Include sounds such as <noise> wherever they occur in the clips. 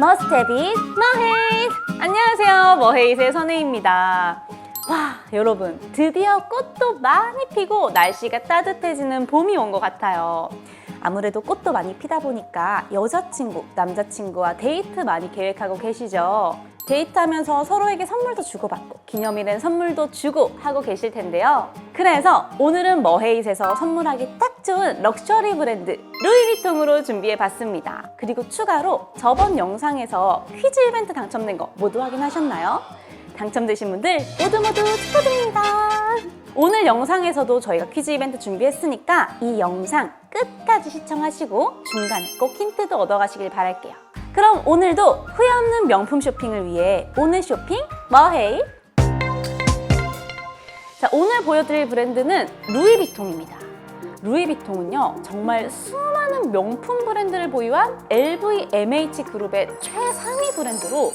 머스테빗 머헤이트 안녕하세요. 머헤이트의 선혜입니다. 와 여러분 드디어 꽃도 많이 피고 날씨가 따뜻해지는 봄이 온 것 같아요 아무래도 꽃도 많이 피다 보니까 여자친구, 남자친구와 데이트 많이 계획하고 계시죠? 데이트하면서 서로에게 선물도 주고받고 기념일엔 선물도 주고 하고 계실 텐데요. 그래서 오늘은 머헤이트에서 선물하기 딱 좋은 럭셔리 브랜드 루이비통으로 준비해 봤습니다. 그리고 추가로 저번 영상에서 퀴즈 이벤트 당첨된 거 모두 확인하셨나요? 당첨되신 분들 모두 모두 축하드립니다. 오늘 영상에서도 저희가 퀴즈 이벤트 준비했으니까 이 영상 끝까지 시청하시고 중간에 꼭 힌트도 얻어가시길 바랄게요. 그럼 오늘도 후회 없는 명품 쇼핑을 위해 오늘 쇼핑 머헤이 자, 오늘 보여드릴 브랜드는 루이비통입니다. 루이비통은요, 정말 수많은 명품 브랜드를 보유한 LVMH 그룹의 최상위 브랜드로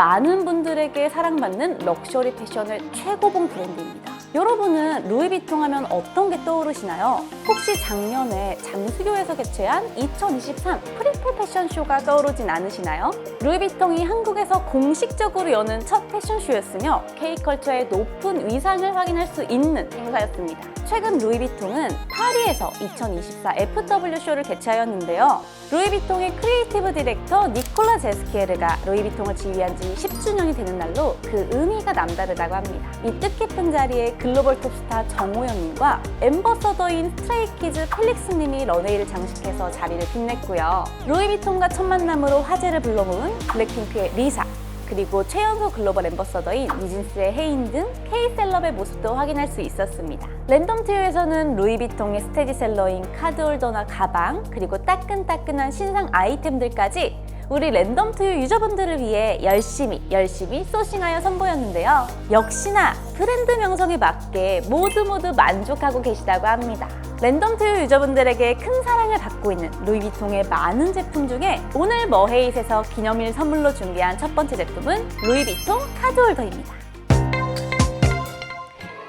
많은 분들에게 사랑받는 럭셔리 패션의 최고봉 브랜드입니다. 여러분은 루이비통 하면 어떤 게 떠오르시나요? 혹시 작년에 장수교에서 개최한 2023 프리플 패션쇼가 떠오르진 않으시나요? 루이비통이 한국에서 공식적으로 여는 첫 패션쇼였으며 K컬처의 높은 위상을 확인할 수 있는 행사였습니다. 최근 루이비통은 파리에서 2024 FW쇼를 개최하였는데요. 루이비통의 크리에이티브 디렉터 니콜라 제스키에르가 루이비통을 지휘한 지 10주년이 되는 날로 그 의미가 남다르다고 합니다. 이 뜻깊은 자리에 글로벌 톱스타 정호연님과 엠버서더인 스트레이키즈 펠릭스님이 런웨이를 장식해서 자리를 빛냈고요. 루이비통과 첫 만남으로 화제를 불러모은 블랙핑크의 리사, 그리고 최연소 글로벌 엠버서더인 뉴진스의 헤인 등 K셀럽의 모습도 확인할 수 있었습니다. 랜덤 티어에서는 루이비통의 스테디셀러인 카드홀더나 가방, 그리고 따끈따끈한 신상 아이템들까지 우리 랜덤 투유 유저분들을 위해 열심히 열심히 소싱하여 선보였는데요. 역시나 브랜드 명성에 맞게 모두 모두 만족하고 계시다고 합니다. 랜덤 투유 유저분들에게 큰 사랑을 받고 있는 루이비통의 많은 제품 중에 오늘 머헤이트에서 기념일 선물로 준비한 첫 번째 제품은 루이비통 카드홀더입니다.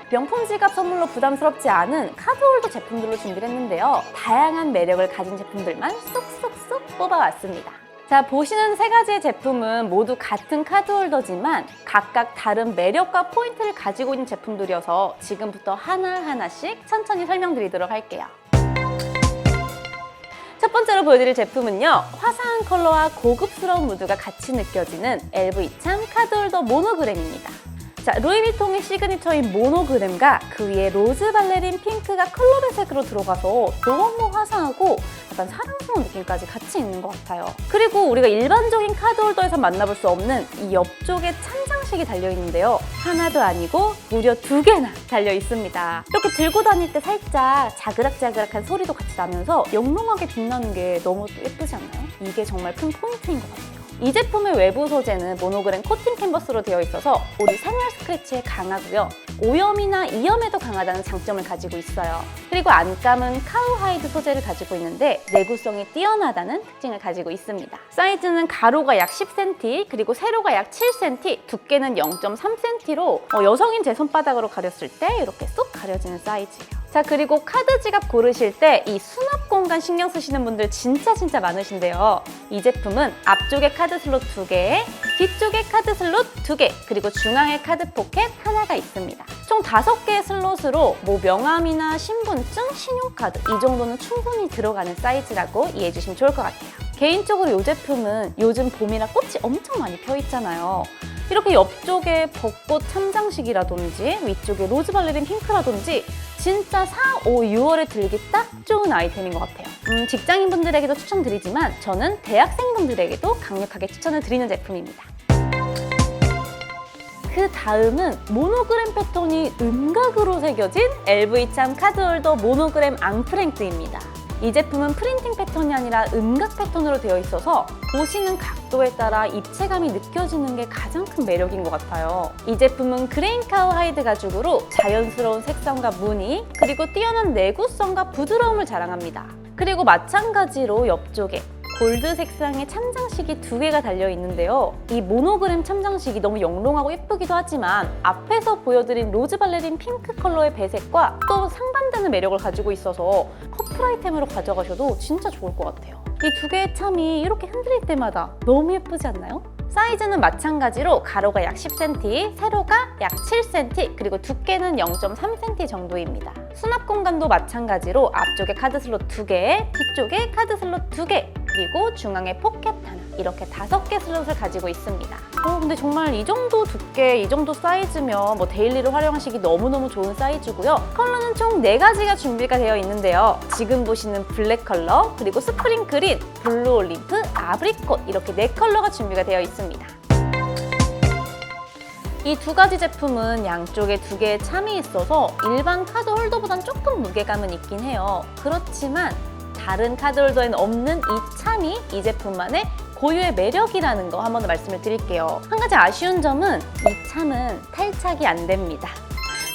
명품 지갑 선물로 부담스럽지 않은 카드홀더 제품들로 준비를 했는데요. 다양한 매력을 가진 제품들만 쏙쏙쏙 뽑아왔습니다. 자, 보시는 세 가지의 제품은 모두 같은 카드홀더지만 각각 다른 매력과 포인트를 가지고 있는 제품들이어서 지금부터 하나하나씩 천천히 설명드리도록 할게요. 첫 번째로 보여드릴 제품은요. 화사한 컬러와 고급스러운 무드가 같이 느껴지는 LV참 카드홀더 모노그램입니다. 자, 루이비통의 시그니처인 모노그램과 그 위에 로즈 발레린 핑크가 컬러 배색으로 들어가서 너무 화사하고 약간 사랑스러운 느낌까지 같이 있는 것 같아요. 그리고 우리가 일반적인 카드홀더에서 만나볼 수 없는 이 옆쪽에 찬장식이 달려있는데요. 하나도 아니고 무려 두 개나 달려 있습니다. 이렇게 들고 다닐 때 살짝 자그락자그락한 소리도 같이 나면서 영롱하게 빛나는 게 너무 예쁘지 않나요? 이게 정말 큰 포인트인 것 같아요. 이 제품의 외부 소재는 모노그램 코팅 캔버스로 되어 있어서 우리 산열 스크래치에 강하고요. 오염이나 이염에도 강하다는 장점을 가지고 있어요. 그리고 안감은 카우하이드 소재를 가지고 있는데 내구성이 뛰어나다는 특징을 가지고 있습니다. 사이즈는 가로가 약 10cm, 그리고 세로가 약 7cm, 두께는 0.3cm로 어, 여성인 제 손바닥으로 가렸을 때 이렇게 쏙 가려지는 사이즈예요. 자 그리고 카드 지갑 고르실 때 이 수납 공간 신경 쓰시는 분들 진짜 진짜 많으신데요. 이 제품은 앞쪽에 카드 슬롯 두개 뒤쪽에 카드 슬롯 두개 그리고 중앙에 카드 포켓 하나가 있습니다. 총 다섯 개의 슬롯으로 뭐 명함이나 신분증, 신용카드 이 정도는 충분히 들어가는 사이즈라고 이해해 주시면 좋을 것 같아요. 개인적으로 이 제품은 요즘 봄이라 꽃이 엄청 많이 펴 있잖아요. 이렇게 옆쪽에 벚꽃 참장식이라든지 위쪽에 로즈 발레린 핑크라든지 진짜 4, 5, 6월에 들기 딱 좋은 아이템인 것 같아요. 음, 직장인분들에게도 추천드리지만 저는 대학생분들에게도 강력하게 추천을 드리는 제품입니다. 그 다음은 모노그램 패턴이 음각으로 새겨진 LV참 카드홀더 모노그램 앙프랭크입니다. 이 제품은 프린팅 패턴이 아니라 음각 패턴으로 되어 있어서 보시는 각도에 따라 입체감이 느껴지는 게 가장 큰 매력인 것 같아요. 이 제품은 그레인카우 하이드 가죽으로 자연스러운 색상과 무늬, 그리고 뛰어난 내구성과 부드러움을 자랑합니다. 그리고 마찬가지로 옆쪽에 골드 색상의 참장식이 두 개가 달려 있는데요. 이 모노그램 참장식이 너무 영롱하고 예쁘기도 하지만 앞에서 보여드린 로즈 발레린 핑크 컬러의 배색과 또 상반되는 매력을 가지고 있어서 커플 아이템으로 가져가셔도 진짜 좋을 것 같아요. 이 두 개의 참이 이렇게 흔들릴 때마다 너무 예쁘지 않나요? 사이즈는 마찬가지로 가로가 약 10cm, 세로가 약 7cm, 그리고 두께는 0.3cm 정도입니다. 수납 공간도 마찬가지로 앞쪽에 카드 슬롯 2개, 뒤쪽에 카드 슬롯 2개, 그리고 중앙에 포켓 하나 이렇게 다섯 개 슬롯을 가지고 있습니다. 어, 근데 정말 이 정도 두께, 이 정도 사이즈면 뭐 데일리로 활용하시기 너무너무 좋은 사이즈고요. 컬러는 총 네가지가 준비가 되어 있는데요. 지금 보시는 블랙 컬러, 그리고 스프링 그린, 블루 올리브, 아브리콧 이렇게 네 컬러가 준비가 되어 있습니다. 이두 가지 제품은 양쪽에 두 개의 참이 있어서 일반 카드 홀더보단 조금 무게감은 있긴 해요. 그렇지만 다른 카드 홀더에는 없는 이 참이 이 제품만의 고유의 매력이라는 거 한 번 더 말씀을 드릴게요. 한 가지 아쉬운 점은 이 참은 탈착이 안 됩니다.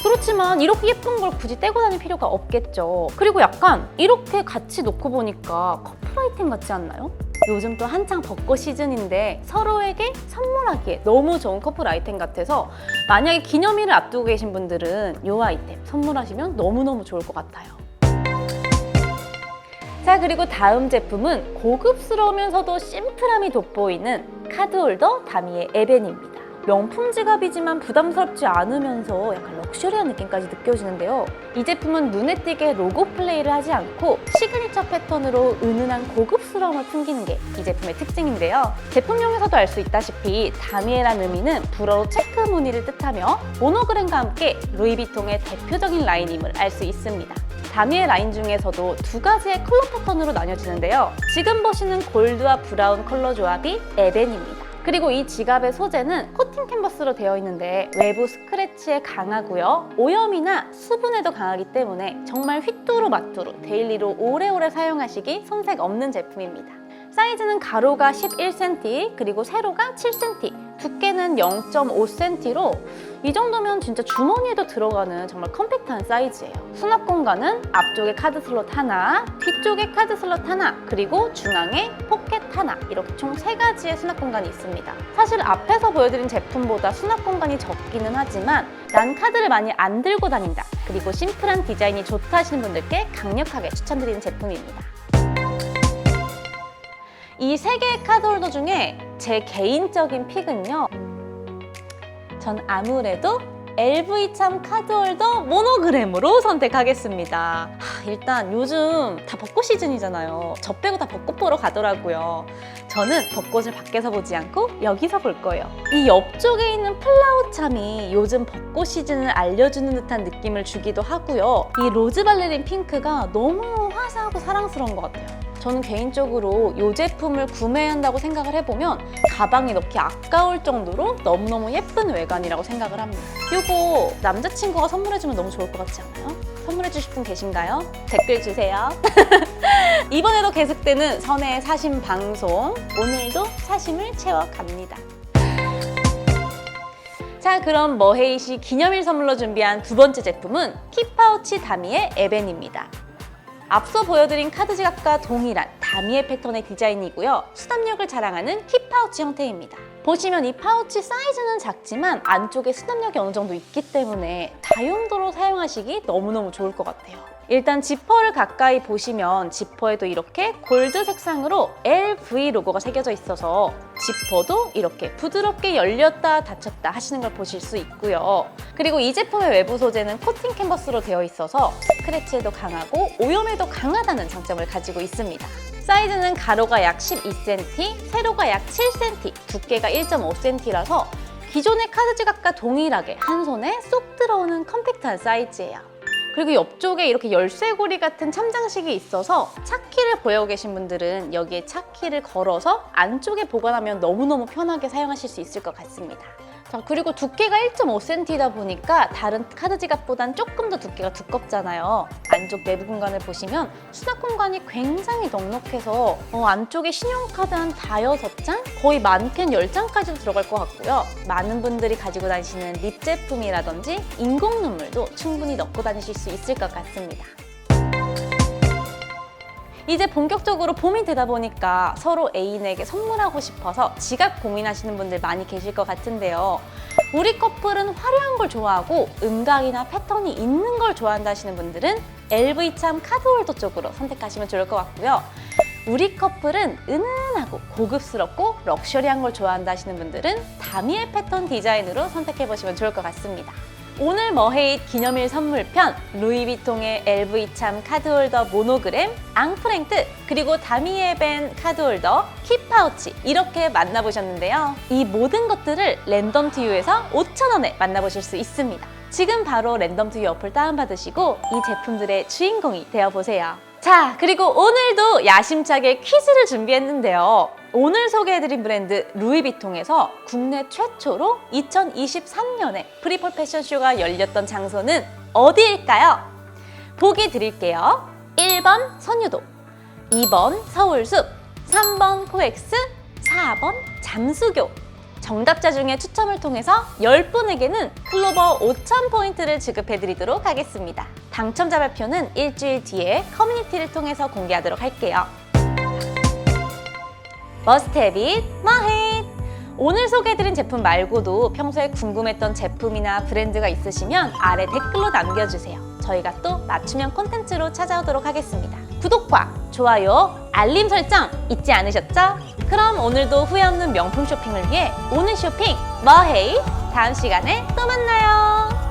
그렇지만 이렇게 예쁜 걸 굳이 떼고 다닐 필요가 없겠죠. 그리고 약간 이렇게 같이 놓고 보니까 커플 아이템 같지 않나요? 요즘 또 한창 벚꽃 시즌인데 서로에게 선물하기에 너무 좋은 커플 아이템 같아서 만약에 기념일을 앞두고 계신 분들은 이 아이템 선물하시면 너무너무 좋을 것 같아요. 자 그리고 다음 제품은 고급스러우면서도 심플함이 돋보이는 카드홀더 다미의 에벤입니다. 명품 지갑이지만 부담스럽지 않으면서 약간 럭셔리한 느낌까지 느껴지는데요. 이 제품은 눈에 띄게 로고 플레이를 하지 않고 시그니처 패턴으로 은은한 고급스러움을 풍기는 게 이 제품의 특징인데요. 제품명에서도 알 수 있다시피 다미에란 의미는 불어로 체크 무늬를 뜻하며 모노그램과 함께 루이비통의 대표적인 라인임을 알 수 있습니다. 다미의 라인 중에서도 두 가지의 컬러 패턴으로 나뉘어지는데요. 지금 보시는 골드와 브라운 컬러 조합이 에벤입니다. 그리고 이 지갑의 소재는 코팅 캔버스로 되어 있는데 외부 스크래치에 강하고요. 오염이나 수분에도 강하기 때문에 정말 휘뚜루 마뚜루 데일리로 오래오래 사용하시기 손색 없는 제품입니다. 사이즈는 가로가 11cm, 그리고 세로가 7cm, 두께는 0.5cm로 이 정도면 진짜 주머니에도 들어가는 정말 컴팩트한 사이즈예요. 수납 공간은 앞쪽에 카드 슬롯 하나, 뒤쪽에 카드 슬롯 하나, 그리고 중앙에 포켓 하나 이렇게 총 세 가지의 수납 공간이 있습니다. 사실 앞에서 보여드린 제품보다 수납 공간이 적기는 하지만 난 카드를 많이 안 들고 다닌다. 그리고 심플한 디자인이 좋다 하시는 분들께 강력하게 추천드리는 제품입니다. 이 세 개의 카드 홀더 중에 제 개인적인 픽은요. 전 아무래도 LV 참 카드 홀더 모노그램으로 선택하겠습니다. 하, 일단 요즘 다 벚꽃 시즌이잖아요. 저 빼고 다 벚꽃 보러 가더라고요. 저는 벚꽃을 밖에서 보지 않고 여기서 볼 거예요. 이 옆쪽에 있는 플라워 참이 요즘 벚꽃 시즌을 알려주는 듯한 느낌을 주기도 하고요. 이 로즈 발레린 핑크가 너무 화사하고 사랑스러운 것 같아요. 저는 개인적으로 이 제품을 구매한다고 생각을 해보면 가방에 넣기 아까울 정도로 너무너무 예쁜 외관이라고 생각을 합니다. 이거 남자친구가 선물해주면 너무 좋을 것 같지 않아요? 선물해주실 분 계신가요? 댓글 주세요. <laughs> 이번에도 계속되는 선의 사심 방송. 오늘도 사심을 채워갑니다. 자, 그럼 머헤이시 기념일 선물로 준비한 두 번째 제품은 키파우치 다미의 에벤입니다. 앞서 보여드린 카드 지갑과 동일한 다미의 패턴의 디자인이고요. 수납력을 자랑하는 킵파우치 형태입니다. 보시면 이 파우치 사이즈는 작지만 안쪽에 수납력이 어느 정도 있기 때문에 다용도로 사용하시기 너무너무 좋을 것 같아요. 일단 지퍼를 가까이 보시면 지퍼에도 이렇게 골드 색상으로 LV 로고가 새겨져 있어서 지퍼도 이렇게 부드럽게 열렸다 닫혔다 하시는 걸 보실 수 있고요. 그리고 이 제품의 외부 소재는 코팅 캔버스로 되어 있어서 스크래치에도 강하고 오염에도 강하다는 장점을 가지고 있습니다. 사이즈는 가로가 약 12cm, 세로가 약 7cm, 두께가 1.5cm라서 기존의 카드 지갑과 동일하게 한 손에 쏙 들어오는 컴팩트한 사이즈예요. 그리고 옆쪽에 이렇게 열쇠고리 같은 참장식이 있어서 차키를 보여고 계신 분들은 여기에 차키를 걸어서 안쪽에 보관하면 너무너무 편하게 사용하실 수 있을 것 같습니다. 자, 그리고 두께가 1.5cm이다 보니까 다른 카드 지갑보단 조금 더 두께가 두껍잖아요. 안쪽 내부 공간을 보시면 수납 공간이 굉장히 넉넉해서 어, 안쪽에 신용카드 한 다여섯 장? 거의 많게는 10장까지도 들어갈 것 같고요. 많은 분들이 가지고 다니시는 립 제품이라든지 인공 눈물도 충분히 넣고 다니실 수 있을 것 같습니다. 이제 본격적으로 봄이 되다 보니까 서로 애인에게 선물하고 싶어서 지갑 고민하시는 분들 많이 계실 것 같은데요. 우리 커플은 화려한 걸 좋아하고 음각이나 패턴이 있는 걸 좋아한다 하시는 분들은 LV참 카드홀더 쪽으로 선택하시면 좋을 것 같고요. 우리 커플은 은은하고 고급스럽고 럭셔리한 걸 좋아한다 하시는 분들은 다미엘 패턴 디자인으로 선택해 보시면 좋을 것 같습니다. 오늘 머헤잇 기념일 선물편 루이비통의 LV참 카드홀더 모노그램, 앙프랭트 그리고 다미에 벤 카드홀더, 킵파우치 이렇게 만나보셨는데요. 이 모든 것들을 랜덤 투유에서 5,000원에 만나보실 수 있습니다. 지금 바로 랜덤 투유 어플 다운받으시고 이 제품들의 주인공이 되어보세요. 자, 그리고 오늘도 야심차게 퀴즈를 준비했는데요. 오늘 소개해드린 브랜드 루이비통에서 국내 최초로 2023년에 프리폴 패션쇼가 열렸던 장소는 어디일까요? 보기 드릴게요. 1번 선유도, 2번 서울숲, 3번 코엑스, 4번 잠수교. 정답자 중에 추첨을 통해서 10분에게는 클로버 5,000포인트를 지급해드리도록 하겠습니다. 당첨자 발표는 일주일 뒤에 커뮤니티를 통해서 공개하도록 할게요. 머스테빗 머헤잇 오늘 소개해드린 제품 말고도 평소에 궁금했던 제품이나 브랜드가 있으시면 아래 댓글로 남겨주세요. 저희가 또 맞춤형 콘텐츠로 찾아오도록 하겠습니다. 구독과 좋아요, 알림 설정 잊지 않으셨죠? 그럼 오늘도 후회 없는 명품 쇼핑을 위해 오늘 쇼핑 머헤잇 다음 시간에 또 만나요.